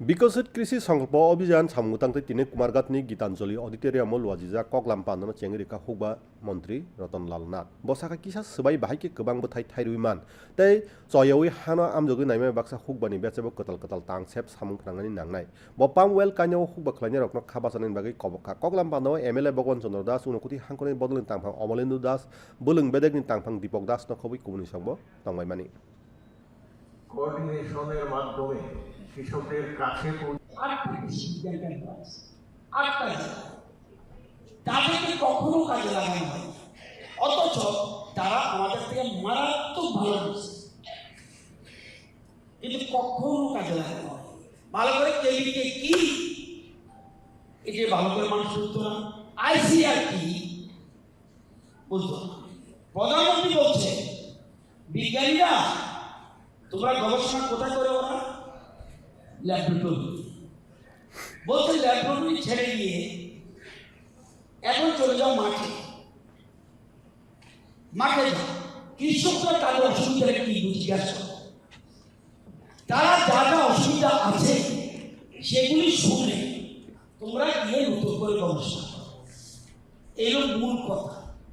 বিকশিত কৃষি সংকল্প অভিযান সামগুতান তিনি কুমার গাতনি গীতাঞ্জলি অডিটোরিয়ামল ওয়াজিজা কগলাম পান্ডন চেংরেখা হুবা মন্ত্রী রতনলাল নাথ বসাকা কিসা সবাই বাহাইকে গবাং বথাই থাইরুইমান তাই চয়াউই হান আমজগি নাইমা বাকসা হুকবানি বেচেব কতাল কতাল তাং সেপ সামুং ফ্রাঙ্গানি নাংনাই বপাম ওয়েল কানেও হুকবা খলাইনি রকন খাবাসানি বাগে কবকা কগলাম পান্ডন এম এল এ ভগবান চন্দ্র দাস উনকুটি হাঙ্কনি বদলিন তাংফাং অমলেন্দু দাস বুলং বেদেগনি তাংফাং দীপক দাস নখবই কুমুনি সংব দংমাইমানি কোঅর্ডিনেশনের মাধ্যমে কৃষকদের কাছে বিজ্ঞান কেন্দ্র আছে। আটটা তাদেরকে কখনো কাজে লাগানো হয় অথচ তারা আমাদের থেকে মারাত্মক ভালো বুঝছে কিন্তু কখনো কাজে লাগানো হয় ভালো করে কেবিকে কি? এই যে ভালো করে মানুষ বুঝতো না। আইসিআর কি বুঝতো না প্রধানমন্ত্রী বলছে, বিজ্ঞানীরা, তোমরা গবেষণা কোথায় করে ওরা? ল্যাবরেটরি বলছে ল্যাবরেটরি ছেড়ে গিয়ে এখন চলে যাও মাঠে। মাঠে যাও। কৃষকরা তাদের অসুবিধাটা কি জিজ্ঞাসা। তারা যা যা অসুবিধা আছে, সেগুলি শুনে তোমরা গিয়ে নতুন করে গবেষণা করো। এইরকম মূল কথা।